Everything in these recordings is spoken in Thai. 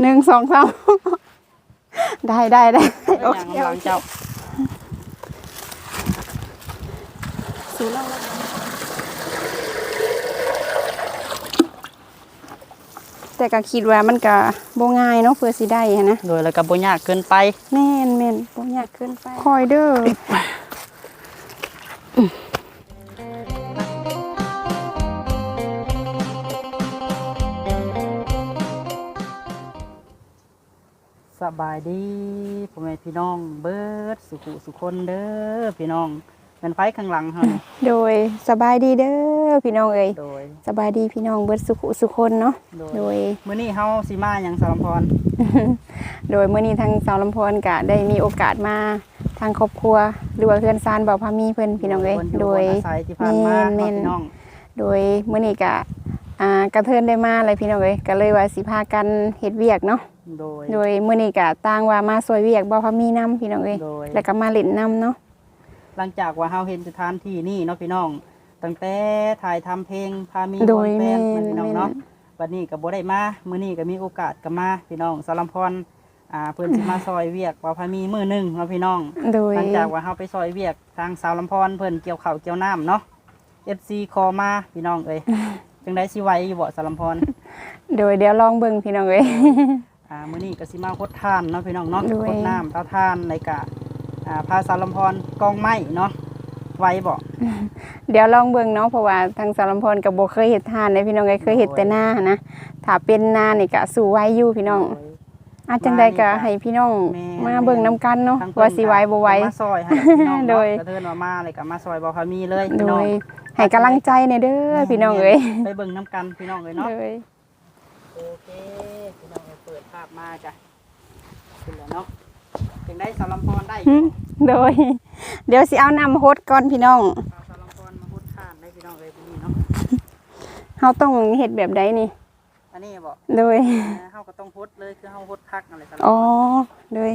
หนึ่งสองสามได้ได้ได้เอาโออย่างเคหลังเจ้าสูเราแต่ก็คิดว่ามันก็บ่ง่ายเนาะเพื่อสิได้หั้นนะโดยแล้วก็บ่ยากเกินไปแม่นแม่นบ่ยากเกินไปคอยเด้อ บายดีพ่อแม่พี่น้องเบิดสุขุสุคนเด้อพี่น้องเป็นไฟข้างหลังเฮานี่โดยสบายดีเด้อพี่น้องเอ้ยโดยสบายดีพี่น้องเบิดสุขุสุคนเนาะโดยโดยมื้อนี้เฮาสิมาหยังสารพร โดยเมื่อนี้ทางสาวลำพรก็ได้มีโอกาสมาทางครอบครัวหรือว่าเพื่อนซานเบาพามีเพิ่นพี่น้องเอ้ยพิ่นโดยบนอาศัยที่ผ่านมาแม่นเนาะพี่น้องโดยเมื่อนี้ก็ อ่ากระเทินได้มาอะไรพี่น้องเอ้ยก็เลยว่าสิพากันเฮ็ดเวียกเนาะโดย โดยเมื่อนี้ก็ต่างว่ามาซอยเวียกเบาพามีนํพี่น้องเอ้ยโดย แล้วก็มาเล่นนํเนาะหลังจากว่าเฮาเห็นสถานที่นี่เนาะพี่น้อง ตั้งแต่ถ่ายทำเพลงพามีโดบยนแฟแม่นนพี่น้องแม่นเนาะ วันนี้ก็บ่ได้มามื้อนี้ก็มีโอกาสก็มาพี่น้องสารพรอ่าเพิ่นสิมา ซอยเวียกว่าพามีมื้อหนึงเนาะพี่น้อง โดย หลังจากว่าเฮาไปซอยเวียกทางสาวลำพรเพิ่นเกี่ยวข้าวเกี่ยวน้ำเนาะ FC คอมาพี่น้องเอ้ย จังได๋สิไหวอยู่บ่สาวลำพรโดยเดี๋ยวลองเบิ่งพี่น้องเอ้ย อ่ามื้อนี้ก็สิมาคดทานเนาะพี่น้องเนาะโดยคดน้ำเตาทานในกะอ่าพาสาวลำพรกองไม้เนาะไหวบ่ เดี๋ยวลองเบิ่งเนาะเพราะว่าทางสารมพรกับโบเคยเห็ดทานเลยพี่น้องเอ้ยเคยเห็ดแต่หน้าหั้นนะถ้าเป็นหน้านี่ก็สู่ไว้อยู่พี่น้องโดยอาจจังใดก็ให้พี่น้องแม่ มาเบิ่งนํกันเนาะทางเพิ่นว่าสิไหว้บ่ไหว้ ก็มาซอยให้พี่น้องโดเนาะยกระเทินว่ามาเลยก็มาซอยบ่พามีเลยโดพี่น้องย ให้กำลังใจในอยเด้อพี่น้องเอ้ยไปเบิ่งน้ำกันพี่น้องเอ้ยเนาะโดยโอเคพี่น้องเอ้ยเปิดภาพมาจ้ะขึ้นแล้วเนาะจังได้สาวลำพรได้อยู่หึโดย เดี๋ยวสิเอาน้ำฮดก่อนพี่น้องพาสาวลำพรมาพุดทานได้พี่น้องเอ้ยพี่นี่เนาะเฮาต้องเฮ็ดแบบใดนี่อันนี้บอกโดยเฮาก็ต้องพุดเลยคือเฮาพุดคักอะไรสาวลำพอ๋อโดย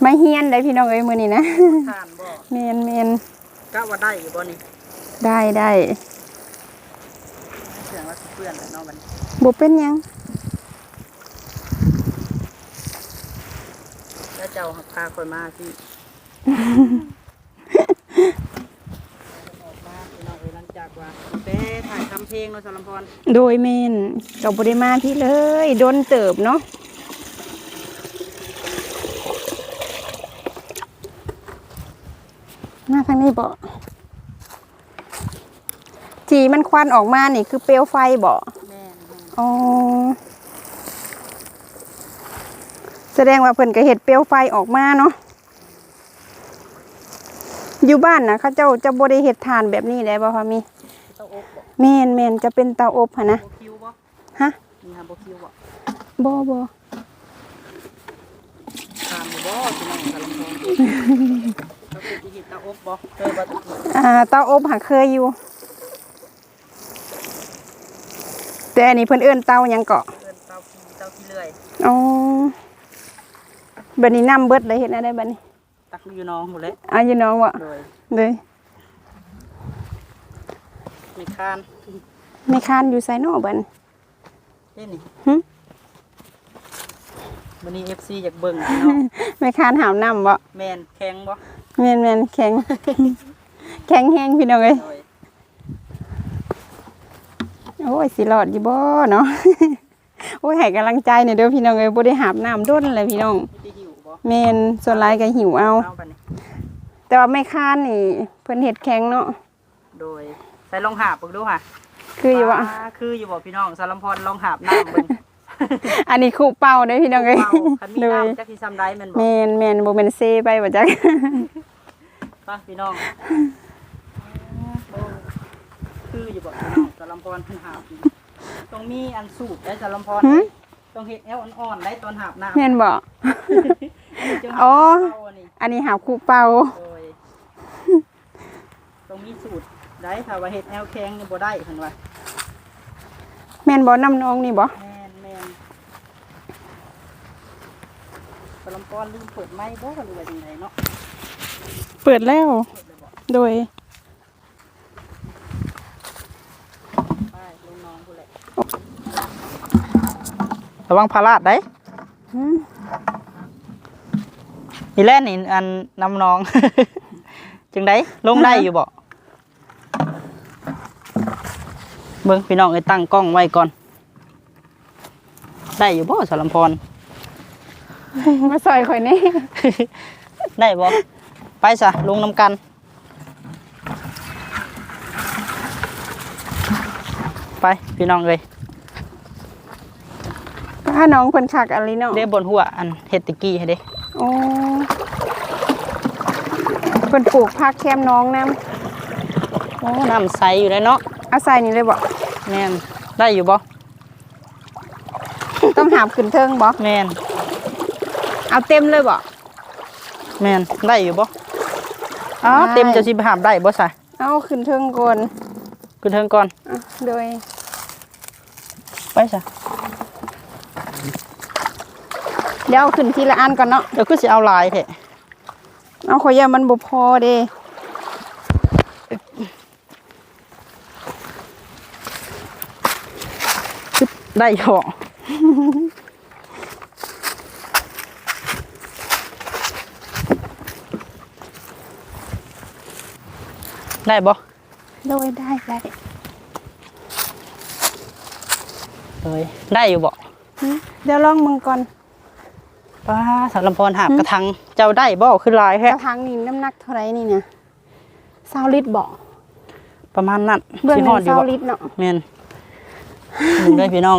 ไม่เฮียนได้พี่น้องเอ้ยมื้อนี้นะทานบ่แม่นแม่นกะว่าได้อยู่บ่นี่ ได้ได้เสียงว่าสิเพื่อนเลยเนาะบัดนี้บ่เป็นหยังแล้วเจ้าพาคนมาสิออกมาพี่น้องเอ้ยหลังจากว่าเต้ถ่ายทำเพลงเนาะสาวลำพรโดยแม่นก็บ่ได้มาพี่เลยโดนเติบเนาะมาทางนี้บ่ ที่มันควันออกมานี่คือเปลวไฟบ่แม่นแม่นอ๋อแสดงว่าเพิ่นก็เฮ็ดเปลวไฟออกมาเนาะอยู่บ้านนะเขาเจ้าจะบ่ได้เฮ็ดทานแบบนี้ได้บ่พอมีเต้าอบบ่แม่นแม่นจะเป็นเตาอบหั่นนะบ่คิวบ่ฮะนี่ฮะบ่คิวบ่บ่บ่ทานบ่พี่น้องสาวลำพรเขาคือสิเฮ็ดเต้าอบบ่เคยบ่ตะกี้อ่าเตาอบหาเคยอยู่ แต่อันนี้เพิ่นเอิ้นเตาหยังเกาะเอิ้นเต้าขี้เต้าขี้เลื่อย อ๋อบัดนี้น้ำเบิดเลยเฮ็ดได้บัดนี้ตักอยู่น้องหมดเลยอะอยู่น้องบ่โดยเลยไม่คานไม่คานอยู่ไสเนาะบัดนี้ เล่นนี่หึ วันนี้ FC อยากเบิ่งพี่น้องไม่คานหามน้ำบ่แม่นแข็งบ่แม่นแม่นแข็ง แข็งแห้งพี่น้องเอ้ยโดย โอ้ยสิรอดอยู่บ่เนาะโอ้ยให้กำลังใจหน่อยเด้อพี่น้องเอ้ยบ่ได้หาบน้ำด้นเลยพี่น้องมีที่หิวบ่แม่นส่วนหลายก็หิวเอาเอาบัดนี้แต่ว่าไม่คานนี่เพิ่นเฮ็ดแข็งเนาะโดยใส่ลองหาบเบิ่งดูค่ะ คืออยู่ว่าาคืออยู่บ่พี่น้องสารมพรลองหาบน้ำเบิ่งอันนี้คู่เป่าเด้อพี่น้องเอ้ยเป่าคันมีเลยน้ำจักสิซ้ำได้แม่นบ่แม่นแม่นบ่แม่นเซไปบ่จักป่ะพี่น้อง คืออยู่บ่พี่น้องสารมพรหาบต้องมีอันสูบได้สารมพรหึต้องเฮ็ดแอวอ่อนๆได้ตอนหาบน้ำแม่นบ่จึงอ๋อเาอันนี้อันนี้หาบคู่เป่าโดยตรงนี้สูตรได้ถ้าว่าเฮ็ดแอลแข็งนี่บ่ได้เพิ่นว่าแม่นบ่น้ำน้องนี่บ่แม่นแม่นสลัมปอนลืมเปิดไม้บ่หรือว่าจังไดเนาะเปิดแล้วเปิดเลยบ่โดย ไปลงน้องพุ่นแหละ ระวังพาราดได้หืมอีแล่นนี่อันนำน้อง จังไดลงได้อยู่บ่เบิ่งพี่น้องเอ้ยตั้งกล้องไว้ก่อน ได้อยู่บ่สารมพรมาซอยข่อยแนี่ ได้บ่ไปซะลงน้ำกันไป พี่น้องเอ้ย ป้าน้องเพิ่นคักอะไรเนาะเรียบบนหัวอันเฮ็ดตะกี้ให้เด้โอ้เพิ่นปลูกผักแคมน้องนํโอ้น้ำใสอยู่เลยเนาะเอาใส่นี่เลยบ่แม่นได้อยู่บ่ต้องหามขึ้นเทิงบ่แม่นเอาเต็มเลยบ่แม่นได้อยู่บ่อ๋อได้เต็มจะสิไปหามได้บ่ซะเอาขึ้นเทิงก่อนขึ้นเทิงก่อนอะโดยไปซะ เดี๋ยวเอาขึ้นทีละอันก่อนเนาะเดี๋ยวคือสิเอาหลายแท้เอาขอยยามันบ่พอเด้ได้อยู่บ่ได้บ่โดยได้ได้เอ้ยได้อยู่บ่หึเดี๋ยวลองมึงก่อน ป้าสารลำพรหาบกระทัง เจ้าได้บ่คือหลายกแท้ระถางนี่น้ำหนักเท่าไหร่นี่เนี่ย20ลิตรบ่ประมาณนั้นเบื้องสิหฮนึ่อดงอยู่บ่20ลิตรเนาะแม่นมึงได้พี่น้อง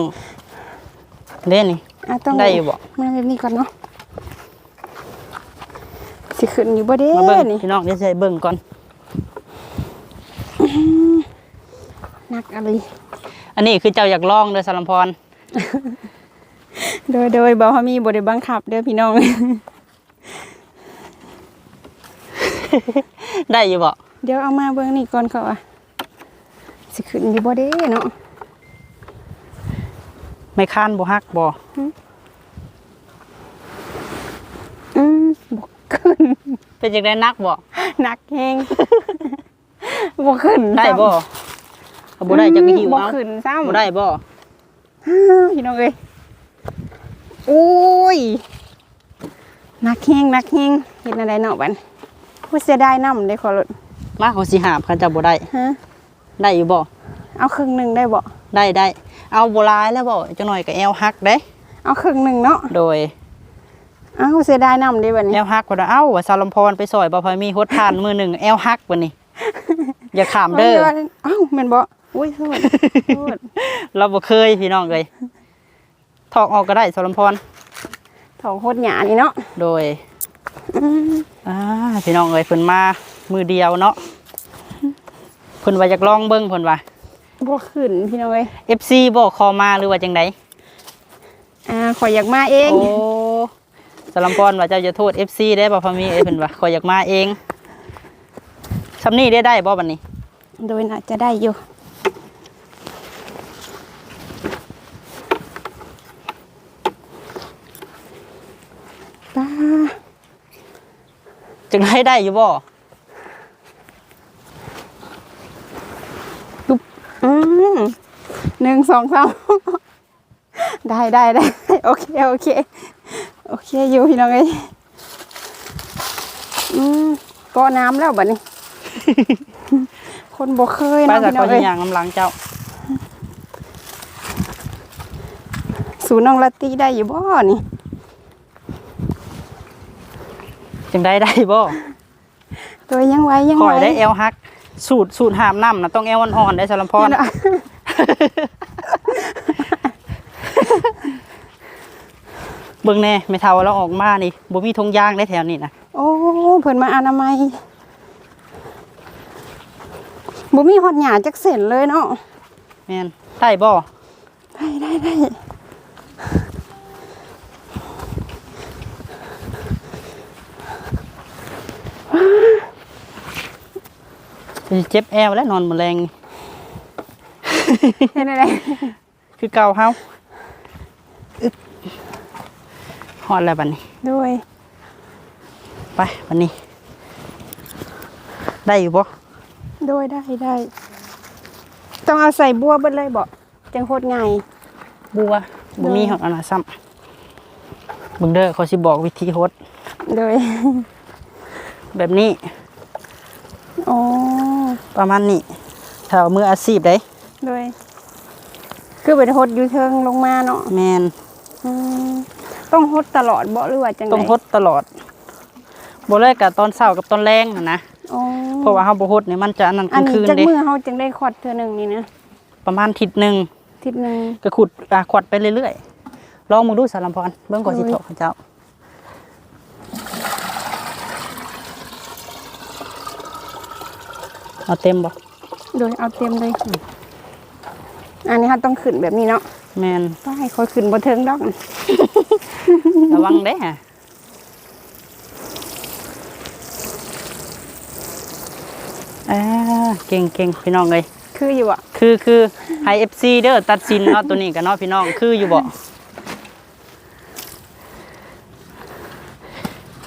เล่นนี่อะต้องได้อยู่บ่มาแบบนี้ก่อนเนาะสิขึ้นอยู่บ่เด้มาเบิ่งนี่พี่น้องเดี๋ยวสิให้เบิ่งก่อนหนักอะไรอันนี้คือเจ้าอยากลองเด้อสารลำพร โดยโดยบ่ว่ามีบ่ได้บังคับเด้อพี่น้อง ได้อยู่บ่เดี๋ยวเอามาเบิ่งนี่ก่อนเขาอะสิขึ้นอยู่บ่เด้เนาะไม่ค้านบ่ฮักบ่อืมบ่ขึ้น เป็นจังได๋นักบ่หนักแฮงบ่ขึ้นได้ซ้ำบ่เอาบ่ได้จักหิวบ่เอาขึ้นซ้ำบ่ได้บ่พี่น้องเอ้ยโอ้ยหนักแฮงหนักแฮงเฮ็ดอะไรเนาะบัดผู้เสียดายน้ำได้ขอรถมาเขาสิหาบคันเจ้าบ่ได้ฮะได้อยู่บ่เอาครึ่งหนึงได้บ่ได้ได้เอาบ่หลายแล้วบ่จังหน่อยก็แอวฮักเด้ เอาครึ่งหนึงเนาะโดยเอาเสียดายน้ำได้บัดแอนี้วฮักบ่ได้เอ้าว่าสารลำพรไปซอยบ่พอยมีฮดทานมือหนึงแอวฮักบัดนี้อย่าขามเด้อเอ้าแม่นบ่อุ้ยโทษโทษเราบ่เคยพี่น้องเลย ถอกออกก็ได้สารลำพรถองโคตรหยานี่เนาะโดยอืมอ่าพี่น้องเอ้ยเพิ่นมามือเดียวเนาะเพิ่นว่าอยากลองเบิ่งเพิ่นว่าบ่ขึ้นพี่น้องเอ้ย FC บ่คอมาหรือว่าจังไดอ่าข่อยอยากมาเองโอ้สารลำพรว่าเจ้าจะโทษ FC ได้บ่พอมีเอ้ยเพิ่นว่าขอยอยากมาเองซำนี้ได้ได้บ่บัดนี้ โดยน่าจะได้อยู่ จังไดได้อยู่บ่อืมหนึ่งสองสามได้ได้ได้โอเคโอเค โอเคอยู่พี่น้องเอ้ยอืมก็น้ำแล้วบัดนี้ คนบ่เคยไปเนาะจากพี่น้ขอองเอ้ยย่างน้ำหลังเจ้า สูน้องลาตีได้อยู่บ่นี่ จังไดได้บ่ตัวยังไหวยังข่ไหวอยได้แอวฮัก สูตรสูตรหามน้ำนะต้องแอวอ่อนๆได้สารลำพรเบิ่งแน่ไม่เท่าเราออกมานี่บ่มีธงยางได้แถวนี้นะโอ้เพิ่นมาอนามัยบ่มีฮอดหยาจักเส้นเลยเนาะแม่นได้บ่ได้ได้ได้ เจ็บแอวและนอนมื้อแรงนี่เฮ็ดได้คือเก่าเฮาอึ๊บฮอดแล้วบัดนี้ ด้วยไปบัดนี้ ได้อยู่บ่ด้วยได้ได้ ต้องเอาใส่บัวเบิดเลยบ่จังโคตรง่ายบัวบ่มีหอกอนนาซ้ำเบิ่งเด้อเขาสิบอกวิธีฮดโดยแบบนี้ อ๋อ ประมาณนี้ถ้าเอามืออาชีพได้โดยคือเป็นหดอยู่เทิงลงมาเนาะแมนอืมต้องหดตลอดบ่หรือว่าจังไดต้องฮดตลอดบ่เลยกับตอนเช้ากับตอนแรงน่ะนะอ๋อเพราะว่าเฮาบ่ฮดนี่มันจะอันนั้นกอัลานงนี้คืนจักเด้มือเฮาจังได้ขอดเทื่อหนึงนี่นะประมาณทิศหนึงทิศหนึง ก็ขุดอะขวดไปเรื่อยๆลองมึงดูสารลำพรเบิ่งก่อนสิโอ้ยโตะเขาเจ้า เอาเต็มบ่โดยเอาเต็มเลยอันนี้เฮาต้องขึ้นแบบนี้เนาะแมนต้องให้ค่อยขึ้นบ่เทิงดอกระวังเด้ฮะอ่าเก่งเก่งพี่น้องเลยคืออยู่อะ คือคือไฮเอฟซีเด้อตัดสินเนาะตัวนี้กันเนาะพี่น้องคืออยู่บ่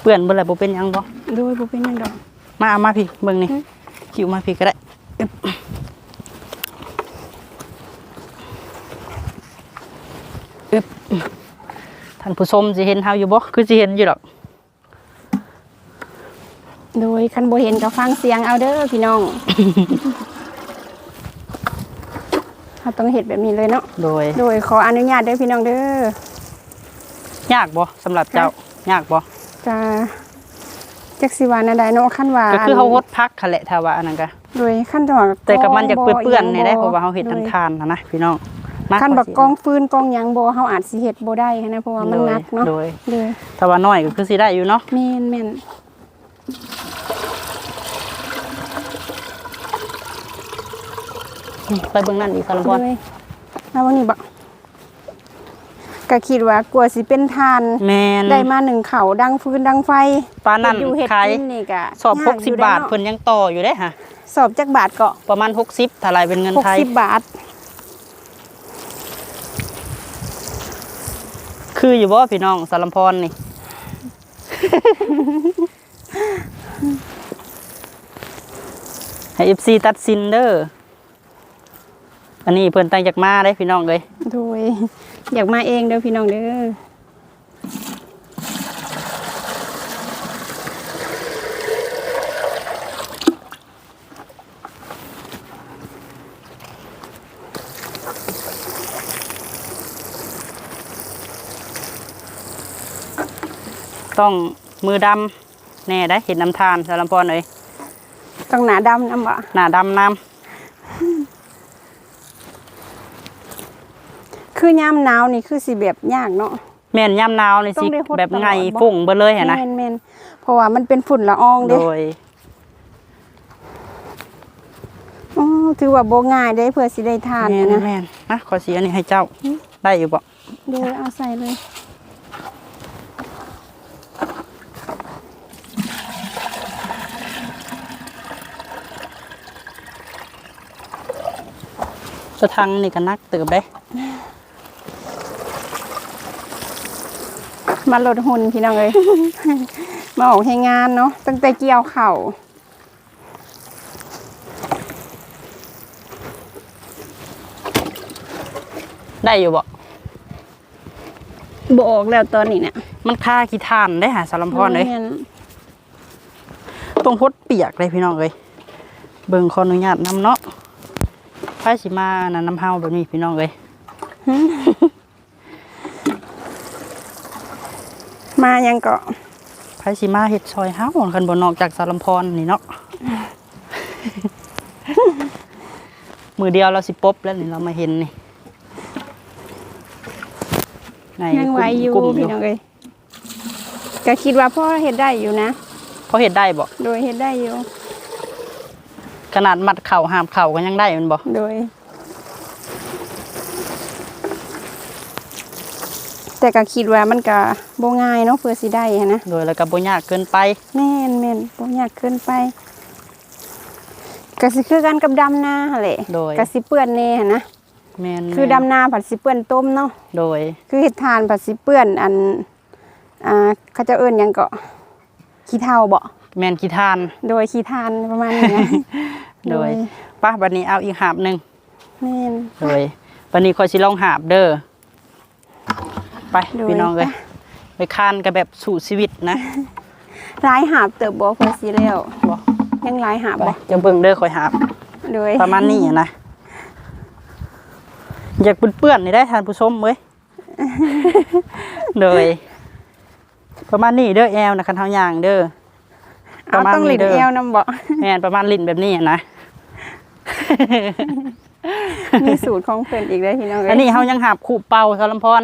เปื่อนเบ่แล้วบ่เป็นหยังบ่โดยบ่เป็นหยังดอกมาเอามาพี่เบิ่งนี่อืม คิวมาพี่ก็ได้อึ๊บอึ๊บท่านผู้ชมสิเห็นเฮาอยู่บ่คือสิเห็นอยู่ดอกโดยคันบ่เห็นก็ฟังเสียงเอาเด้อพี่น้องเฮาต้องเฮ็ดแบบนี้เลยเนาะ โดย โดยขออนุญาตเด้อพี่น้องเด้อ ยากบ่สำหรับเจ้า ยากบ่จะ จักสิว่าแนวใดเนาะคันว่าก็คือเฮาฮดพักค่ะแหละถ้าว่าอันนั้นก็โดยคันจะว่าแต่กับมันอยากเปื้อนๆนี่ได้กเพงราะว่าเฮาเฮ็ดทางทานนะนะพี่น้องมาคันบักขกองฟืนกองหยังบ่เฮาอาจสิเฮ็ดบ่ได้หั้นนะเพราะว่ามันหนักเนาะโดยโดยถ้าว่าน้อยก็คือสิได้อยู่เนาะแม่นแม่นไปเบิ่งนั่นอีกสารพรโดยมาวันนี้บ่ก็ คิดว่ากลัวสิเป็นทานแม่นได้มาหนึ่งเขาดังฟืนดังไฟปานนั้นเฮ็ดอยู่เฮ็ดขายกินนี่ก็สอบยาก60ยู่บาทด้เพิ่นยังต่ออยู่เด้ฮะสอบจักบาทก็ประมาณ60ถ้าลายเป็นเงินไทย60บาท คืออยู่บ่พี่น้องสารพรนี่ให้ FC ตัดสินเด้ออันนี้เพิ่นตั้งจากมาได้พี่น้องเอ้ยโดย อยากมาเองเด้อพี่น้องเด้อต้องมือดำแน่ได้เห็นน้ำทานสารพรเอ้ยต้องหนาดำนำบ่หน้าดำน้ คือยามหนาวนี่คือสิแบบยากเนาะำแม่นย่ำหนาวนี่ต้สิองได้ฮดแบบไงตลอดบ่ฝุ่งเบ่เลยหั่นนะแม่นแม่นเพราะว่ามันเป็นฝุ่นละอองโดเด้ยอ๋อถือว่าบ่ง่ายเด้เพื่อสิได้ทานแม่นนะแม่นนะขอเสียอันนี้ให้เจ้าได้อยู่บ่โดยเอาใส่เลยตัวทางนี่ก็นักเติบได้ มาลดหุ่นพี่น้องเอ้ยมาออกให้งานเนาะตั้งแต่เกี่ยวเข่าวได้อยู่บ่บ่ออกแล้วตอนนี้เนี่ยมันค่าขี้ทานได้หาสารพรเลยแม่นตรงพดเปียกเลยพี่น้องเลยเบิ่งขออนุญาตนำเนาะไผสิมานั่นน้ำเฮาแบบนี้พี่น้องเลย มายังก็ไผสิมาเฮ็ดซอยเฮาคันบ่นอกจากสารพรนี่เนาะ มือเดียวเราสิปบแล้วนี่เรามาเห็นนี่ไงยังไหวอยู่กุ้มพี่น้องเอ้ยก็คิดว่าพ่อเฮ็ดได้อยู่นะเพราะเฮ็ดได้บ่โดยเฮ็ดได้อยู่ ขนาดมัดเข่าหามเข่าก็ยังได้แมันบ่โดย แต่ก็คิดว่ามันก็บ่ง่ายเนาะเพื่อสิได้หั้นนะ โดยแล้วก็บ่ยากเกินไป แม่นแม่นบ่ยากเกินไปก็สิคือกันกับดำนาหั่นแหละโดย ก็สิเปื้อนแน่หั้นนะแม่นคือดำนาผัดสิเปื้อนต้มเนาะโดย คือเฮ็ดทานผัดสิเปื้อนอันอ่าเขาจะเอิ้นหยังก็ขี้เถ้าบ่แม่นขี้ทาน โดยขี้ทานประมาณนี้นะ โดยป้าบัดนี้เอาอีกหาบหนึงแม่นโดยบัดนี้ขอยสิลองหาบเด้อ ไปโดย พี่น้องเลยไปคานกับแบบสู่ชีวิตนะร้ายหาบเติบบ่เพิ่นสิแล้วบ่ยังร้ายหาบไปบ่จะเบิ่งเด้อคอยหาบโดยประมาณนี้อะนะอยากเปื้อนๆนี่ได้ทานผู้ชมเว้ยเลยประมาณนี้เด้อแอลนะคันเท้าย่างเด้อ เอาต้องหลินเด้เอวนํบ่ แม่นประมาณลิ้นแบบนี้อะนะ มีสูตรของเพิ่นอีกเด้อพี่น้องเอ้ยอันนี้เฮายังหาบขู่เป่าสารพร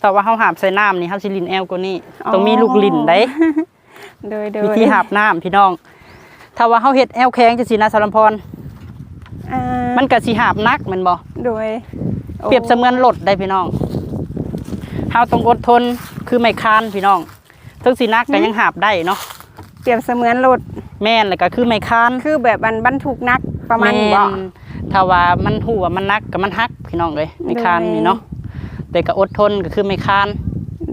แต่ว่าเฮาหาบใส่น้ำนี่เฮาสิลิ้นแอลกว่านี้ต้องมีลูกลิ้นได้โดยโดยวิธีหาบน้ำพี่น้อง ถ้าว่าเฮาเฮ็ดแอลแข็งจังซี่นะสารพรอ่ามันก็สิหาบหนักแม่นบ่โดย เปรียบเสมือนรถได้พี่น้องเฮาต้องอดทนคือไม่คานพี่น้องทั้งสินักก็ยังหาบได้เนาะเปรียบเสมือนรถแม่นแล้วก็คือไม่คานคือแบบอันบรรทุกนักประมาณนี้บ่แนถ้าว่ามันหัวมันนักก็มันฮักพี่น้องเลยไม่คานโดยนี่เนาะ แต่ก็อดทนก็คือไม่คาน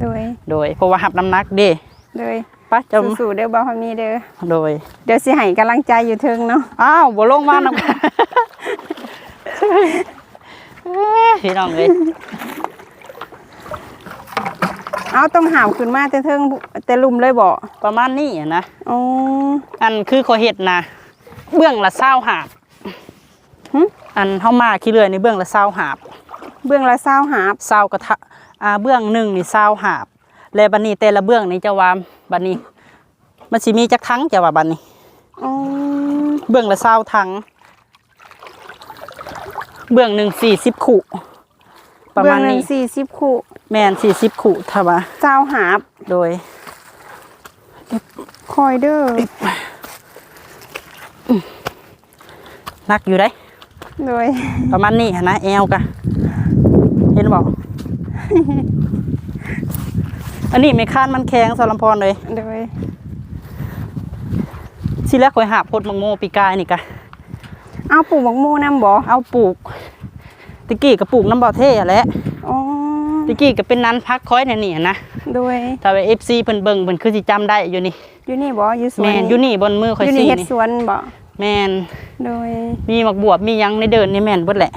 โดย โดยเพราะว่าหับน้ำหนักเด้โดยปะจะสู้ๆเด้อบ่าวพามีเด้อโดย เดี๋ยวสิให้กำลังใจอยู่เทิงเนาะอ้าวบ่ลงมานํพี่น้องเลยเอาต้องหามขึ้นมาแต่เทิงแต่ลุมเลยบ่ประมาณนี้อะนะอ๋ออันคือขอเห็ดนะเบื้องละเศร้าหาบหึอันเข้ามาขี้เลื่อยในเบื้องละเศร้าหาบ เบื้องละ20หาบเศร้ากระทะอ่าเบื้องหนึ่งนี่เศร้าหาบและบันนี้แต่ละเบื้องนี่จะว่าบันนี้ มันสิมีจักทั้งจะว่าบันนี้อ๋อเบื้องละเศร้าทั้งเบื้องหนึ่งสี่สิบขู่ประเบื้อมางณหนึงนี้40คู่แมนสี่สิบขู่ถ้าว่า20หาบโดย คอยเด้อนักอยู่ได้ โดยประมาณนี้หั้นนะแอลกะเห็นบอก อันนี้ไม่คานมันแข็งสารพรเลยโดยสิแรกคอยหาพดมังโมปีกายนี่กะเอาปลูกบักโมนํบ่เอาปลูกตะกี้ก็ปลูกน้ำบ่อเท่แหละอ๋อตะกี้ก็เป็นนั้นพักคอยเนี่ยนี่นะโดยถ้าไปเอฟซีเพิ่นเบิ่งเพิ่นคือสิจำได้อยู่นี่อยู่นี่บ่อยู่สวนแมนอยู่นี่บนมือคอยอยู่ซีนี่เฮ็ดนี่สวนบ่แมนโดยมีหมักบวบมีหยังในเดินนี่แมนเบิดแหละ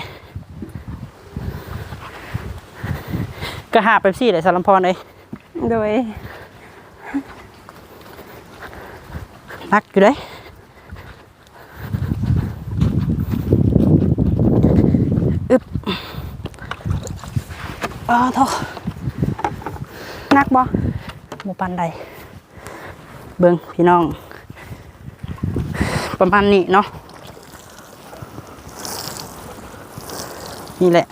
ก็หาไปซี่แหละสารพรเลยโดยนักอยู่เลยอึบอ้าวโทษนักบ่หมูปันใดเบิ่งพี่น้อง ประมาณนี้เนาะนี่แหละ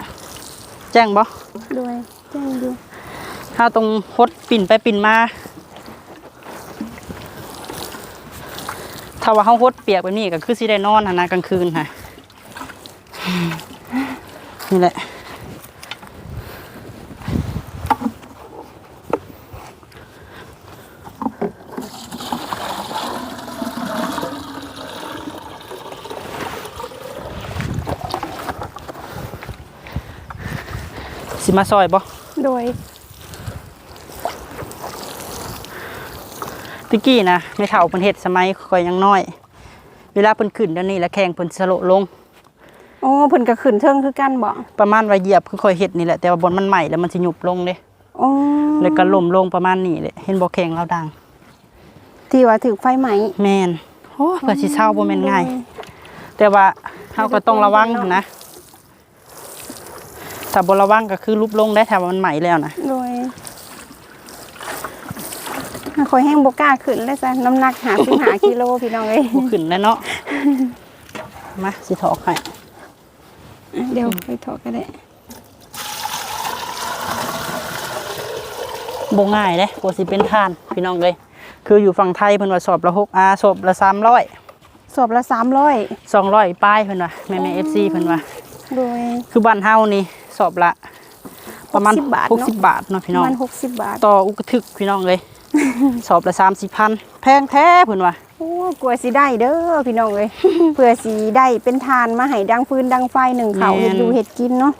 แจ้งบ่โดยแจ้ งอยู่ถ้าตรงพดปิ่นไปปิ่นมา ถ้าว่าเฮาพดเปียกแบบนี้ก็คือสิได้นอนนนะกลางคืนค่ะนี่แหละสิมาซอยบ่ โดยตะกี้นะไม่เท่าเพิ่นเฮ็ดสมัยข่อยยังน้อย เวลาเพิ่นขึ้นเดี๋ยวนี้แล้วแข่งเพิ่นสโลลง โอ้เพิ่นก็ขึ้นเทิงคือกันบ่ประมาณว่าเหยียบคือข่อยเฮ็ดนี่แหละแต่ว่าบนมันใหม่แล้วมันสิหยุบลงเด้โอ้แล้วก็ล่มลงประมาณนี้แหละเห็นบ่แข่งเราดัง ที่ว่าถึกไฟไหม้แม่นโอ้ก็สิเช่าบ่แม่นง่าย แต่ว่าเฮาก็ต้องระวังนะ ถ้าบ่ระวังก็คือลุบลงได้ถ้าว่ามันใหม่แล้วนะโดยคอยแห้งบ่กล้าขึ้นเลยจ้ะน้ำหนัก55กิโลพี่น้องเอ้ยบ่ขึ้นแล้วเนาะมาสิถอกให้เดี๋ยวไปถอดก็ได้บ่ง่ายเด้กว่าสิเป็นทานพี่น้องเอ้ยคืออยู่ฝั่งไทยเพิ่นว่าสอบละ6อาสอบละ300สอบละ300สองร้อยป้ายเพิ่นว่าแม่แม่เอฟซีเพิ่นว่าโดยคือบ้านเฮานี่ สอบละ ประมาณ60บาทหกเนาะสิบบาทเนาะพี่น้อง มัน60บาท ต่ออุกทึกพี่น้องเลย สอบละสามสิบพันแพงแท้เพิ่นว่าโอ้กลัวสิได้เด้อพี่น้องเอ้ยเพื่อสิได้เป็นทานมาให้ดังฟืนดังไฟหนึ่งเขาวเฮ็ดอยู่เฮ็ดกินเนาะ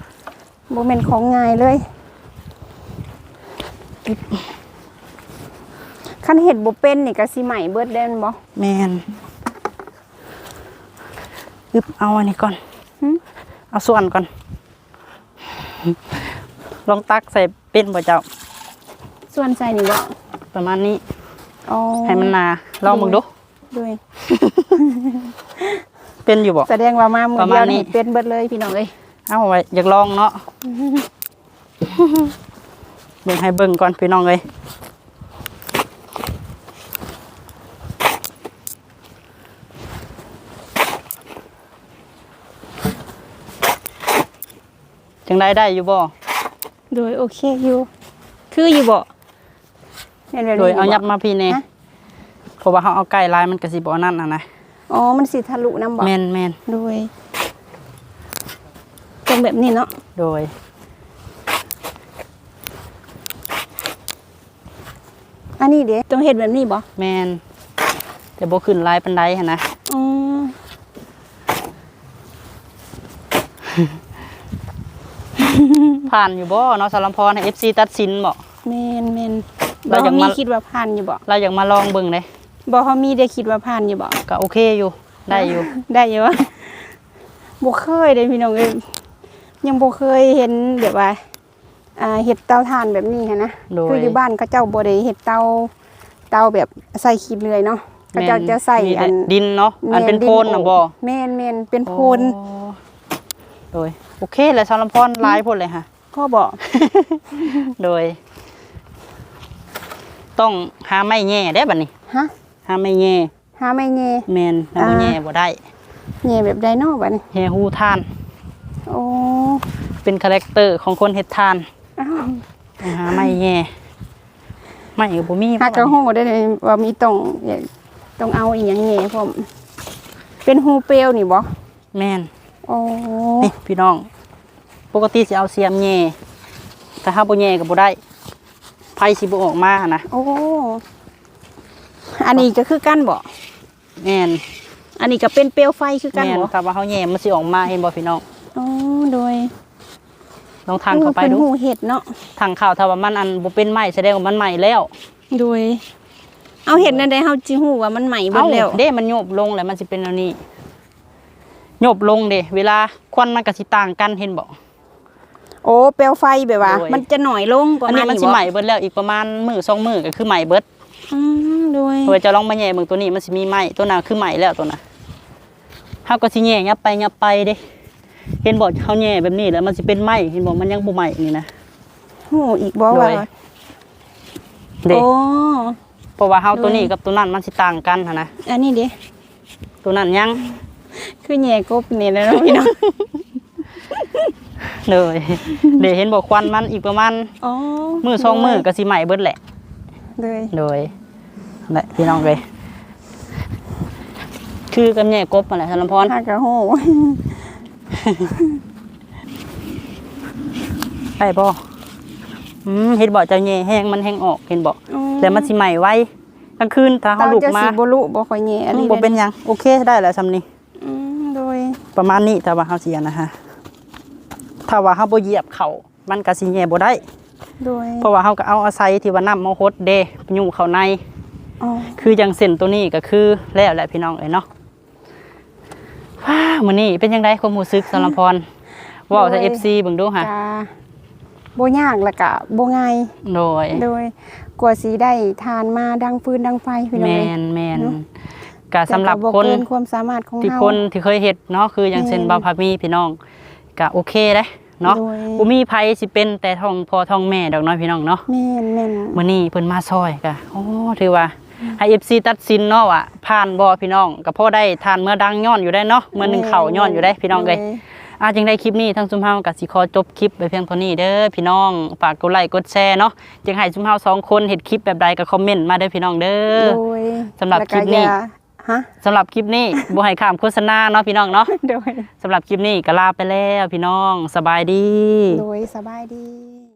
บ่แม่นของง่ายเลยคันเฮ็ดบ่เป็นนี่ก็สิใหม่เบิดได้แม่นบ่ แมนอึบเอาอันนี้ก่อนหึ เอาส่วนก่อน ลองตักใส่เป็นบ่เจ้า ส่วนใส่นี่บ่ประมาณนี้อ๋อให้มันหนาลองมึงดู ด้วยเป็นอยู่บ่ แสดงว่ามามือประเดีมายวณนี้ นี่เป็นเบิดเลยพี่น้องเอ้ยเอาไว้อยากลองเนาะเบิ่งให้เบิ่งก่อนพี่น้องเอ้ย ได้ได้อยู่บ่โดยโอเคอยู่ คืออยู่บ่แม่นแบบนี้โดยเอายับมาพี่เน่ฮะเพราะว่าเขาเอาไก่ลายมันกระสิบ่นั่นน่ะนะอ๋อ มันสิทะลุน้ำบ่แม่นแม่นโดยตรงแบบนี้เนาะโดยอันนี้เด้ต้องเฮ็ดแบบนี้บ่แม่นแต่บ่ขึ้นลายปันไดหันนะอืม ผ่านอยู่บ่เนาะสารมพรให้ FC ตัดสินบ่แม่นแม่นเราบ่ยังมีมาคิดว่าผ่านอยู่บ่เราอยากมาลองเบิ่งเลยบ่เขามีได้คิดว่าผ่านอยู่บ่ก็โอเคอยู่ได้อยู่ได้อยู่วะบ่เคยเลยพี่น้องเอ้ยยังบ่เคยเห็นแบบว่าอ่าเห็ดเตาถ่านแบบนี้หั้นนะโดยคืออยู่บ้านเขาเจ้าบ่ได้เห็ดเตาเตาแบบใส่ขี้เลื่อยเนาะเขาเจ้าจะใส่มีแต่อันดินเนาะอันเป็นโพนน่ะบ่แม่นแม่นเป็นโพนโอ้โดยโอเคเลยสารมพรลายพุ่นเลยค่ะ ก็บอก โดย ต้องหาไม้แง่ได้บัดนี้ฮะหาไม้แง่หาไม่แง่แม่นหาไม้อ่าแง่บ่ได้แง่แบบไดโนบัดนี้แง่ฮูทาน โอ้เป็นคาแรคเตอร์ของคนเฮ็ดทานอ้าวต้องหาไม้แง่ไม้ก็บ่มีบ่หากระหูได้เลยว่ามีต้องต้องเอาอีหยังแง่พร้อมเป็นหูเปลวนี่บ่แม่นโอ้นี่พี่น้อง ปกติสิเอาเสียมแง่ถ้าเฮาบ่แง่ก็บ่ได้ไผสิบ่ออกมานะโอ้ อันนี้ก็คือกันบ่ แม่นอันนี้ก็เป็นเปลวไฟคือกันแม่นบ่ ถ้าว่าเฮาแง่มันสิออกมาเห็นบ่พี่น้องอ๋อ โดยลองทางเข้าไปเป็นดูหูเห็ดเนาะ ทางเข้าถ้าว่ามันอันบ่เป็นไม้แสดงว่ามันใหม่แล้วโดย เอาเห็ดนั่นได้เฮาจิฮู้ว่ามันใหม่เบิดแล้วเอ้าเด้มันโยบลงแล้วมันสิเป็นอันนี้โยบลงเด้เวลาควันมันก็สิต่างกันเห็นบ่ โอ้เปลวไฟแบบว่า โดย มันจะหน่อยลงกว่าอันมันี้นมันนี่สิบ่ใหม่เบิดแล้วอีกประมาณมื้อสองมื้อก็คือใหม่เบิดอืมโดยเดี๋ยวจะลองมาแย่เบิ่งตัวนี้มันสิมีไหมตัวน่ะคือไหมแล้วตัวน่ะเฮาก็สิแย่ยับไปยับไปเด้ เห็นบ่เฮาแย่แบบนี้แล้วมันสิเป็นไหมเห็นบ่มันยังบ่ไหมนี่นะหูอีกบ่โดว่ายเด้โอ้เพราะว่าเฮาโดยตัวนี้กับตัวนั้นมันสิต่างกันหันนะอันนี้เด้ตัวนั้นยัง คือแหย่กบนี่แหล้วเนาะพี่น้อง เลยเด้เห็นบ่ควันมันอีกประมาณอ๋อมื้อสองมื้อก็สิไหมเบิดแหละ เลยโดยนั่นแหละพี่น้องเลย คือกับแย่กบนั่นแหละธนพร หากระหูไปบ่อืมเห็นบ่เจ้าแย่แห้งมันแห้งออกเห็นบ่แล้วมันสิใหม่ไว้กลางคืนถ้าเตาเขาลุกจะมาสิบ่ลุบ่ค่อยแหย่อันนี้บ่เป็นหยัง โอเคได้แล้วซำนี้ อืมโดยประมาณนี้ถ้าว่าเฮาสิอันนะฮะ ถ้าว่าเฮาบ่เหยียบเขามันก็สิแย่บ่ได้โดยเพราะว่าเฮาก็เอาอาศัยที่ว่าน้ำมาฮดเด้อยู่เข้าใน อ๋อคือจังเส้นตัวนี้ก็คือแล้วแหละพี่น้องเอ้ยเนาะว้ามื้อนี้เป็นจังไดความรู้สึกสำหรับพรเว้าใส่ FC เบิ่งดูค่ะ กะบ่ยากแล้วก็บ่ง่ายโดยโดยกว่าสิได้ทานมาดังฟืนดังไฟพี่น้องแม่เอ้ย นแม่นเนาะ ก็สำหรับแต่ก็คนเกินความสามารถของที่เฮาคนที่เคยเฮ็ดเนาะคืออย่างเช่นแม่น บาวพามีพี่น้อง ก็โอเคเด้เนาะโดย บ่มีไผสิเป็นแต่ท้องพ่อท้องแม่ดอกเน้อยพี่น้องเนาะ แม่นแม่นมื้อนี้เพิ่นมาซอยก็โอ้ถือว่าให้ FC ตัดสินเนาะว่าผ่านบ่พี่น้องก็พอได้ทานเมื่อดังย้อนอยู่ได้เนาะเมื่อหนึงเข้าย้อนอยู่ได้พี่น้องเอ้ยอ่าจึงได้คลิปนี้ทั้งซุมเฮาก็สิขอจบคลิปไปเพียงเท่านี้เด้อพี่น้องฝากกดไลค์กดแชร์เนาะจึงให้ซุมเฮาสองคนเฮ็ดคลิปแบบใดก็คอมเมนต์มาเด้อพี่น้องเด้อ โดยสำหรับแล้วก็คลิปนี้อย่า ฮะสำหรับคลิปนี้บ่ให้ข้ามโฆษณาเนาะพี่น้องเนาะโดยสำหรับคลิปนี้ก็ลาไปแล้วพี่น้องสบายดี โดยสบายดี